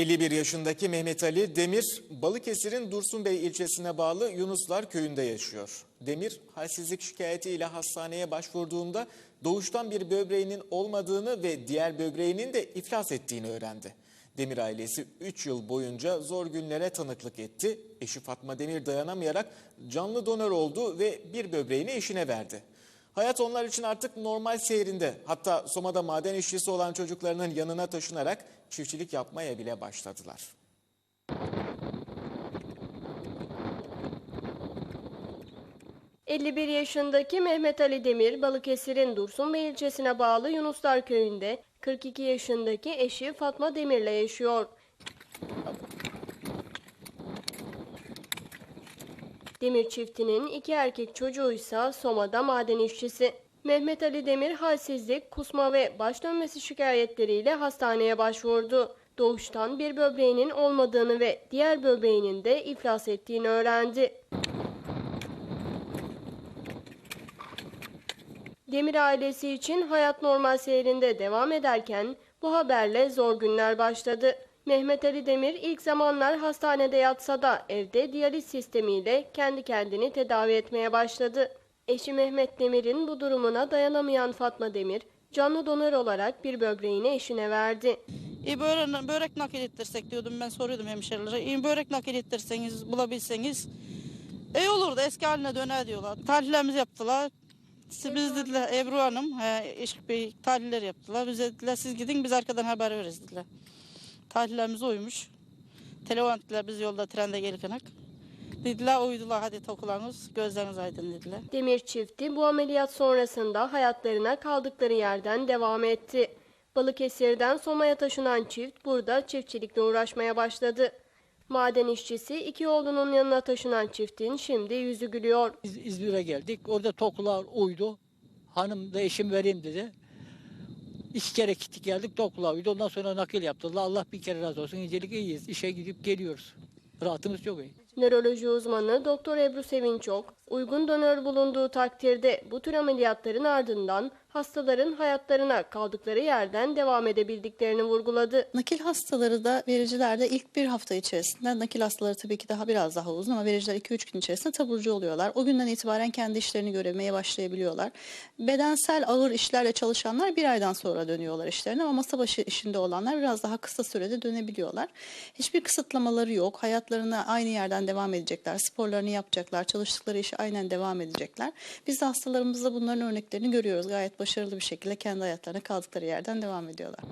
51 yaşındaki Mehmet Ali Demir, Balıkesir'in Dursunbey ilçesine bağlı Yunuslar köyünde yaşıyor. Demir, halsizlik şikayetiyle hastaneye başvurduğunda doğuştan bir böbreğinin olmadığını ve diğer böbreğinin de iflas ettiğini öğrendi. Demir ailesi 3 yıl boyunca zor günlere tanıklık etti. Eşi Fatma Demir dayanamayarak canlı donör oldu ve bir böbreğini eşine verdi. Hayat onlar için artık normal seyrinde. Hatta Soma'da maden işçisi olan çocuklarının yanına taşınarak çiftçilik yapmaya bile başladılar. ...51 yaşındaki Mehmet Ali Demir, Balıkesir'in Dursunbey ilçesine bağlı Yunuslar köyünde... ...42 yaşındaki eşi Fatma Demir'le yaşıyor. Demir çiftinin iki erkek çocuğuysa Soma'da maden işçisi. Mehmet Ali Demir halsizlik, kusma ve baş dönmesi şikayetleriyle hastaneye başvurdu. Doğuştan bir böbreğinin olmadığını ve diğer böbreğinin de iflas ettiğini öğrendi. Demir ailesi için hayat normal seyrinde devam ederken bu haberle zor günler başladı. Mehmet Ali Demir ilk zamanlar hastanede yatsa da evde diyaliz sistemiyle kendi kendini tedavi etmeye başladı. Eşi Mehmet Demir'in bu durumuna dayanamayan Fatma Demir, canlı donör olarak bir böbreğini eşine verdi. E böyle börek nakil ettirsek diyordum ben soruyordum hemşirelere. E börek nakil ettirseniz bulabilseniz iyi olurdu eski haline döner diyorlar. Tahlillerimizi yaptılar. Siz biz dediler Ebru Hanım, he, Eşk Bey tahliller yaptılar. Bize dediler siz gidin biz arkadan haber veririz dediler. Tahlillerimiz uymuş. Telefon ettiler biz yolda trende gelirken. Dediler uydular hadi tokularınız gözleriniz aydın dediler. Demir çifti bu ameliyat sonrasında hayatlarına kaldıkları yerden devam etti. Balıkesir'den Soma'ya taşınan çift burada çiftçilikle uğraşmaya başladı. Maden işçisi iki oğlunun yanına taşınan çiftin şimdi yüzü gülüyor. Biz İzmir'e geldik. Orada tokular uydu. Hanım da eşim vereyim dedi. İki kere gittik geldik tokular uydu. Ondan sonra nakil yaptılar. Allah bir kere razı olsun. İncelik iyiyiz. İşe gidip geliyoruz. Rahatımız çok iyi. Nöroloji uzmanı Doktor Ebru Sevinçok, uygun donör bulunduğu takdirde bu tür ameliyatların ardından hastaların hayatlarına kaldıkları yerden devam edebildiklerini vurguladı. Nakil hastaları da vericiler de ilk bir hafta içerisinde nakil hastaları tabii ki daha biraz daha uzun ama vericiler 2-3 gün içerisinde taburcu oluyorlar. O günden itibaren kendi işlerini görmeye başlayabiliyorlar. Bedensel ağır işlerle çalışanlar bir aydan sonra dönüyorlar işlerine ama masa başı işinde olanlar biraz daha kısa sürede dönebiliyorlar. Hiçbir kısıtlamaları yok. Hayatlarına aynı yerden devam edecekler. Sporlarını yapacaklar. Çalıştıkları işe aynen devam edecekler. Biz de hastalarımızda bunların örneklerini görüyoruz. Gayet başarılı bir şekilde kendi hayatlarına kaldıkları yerden devam ediyorlar.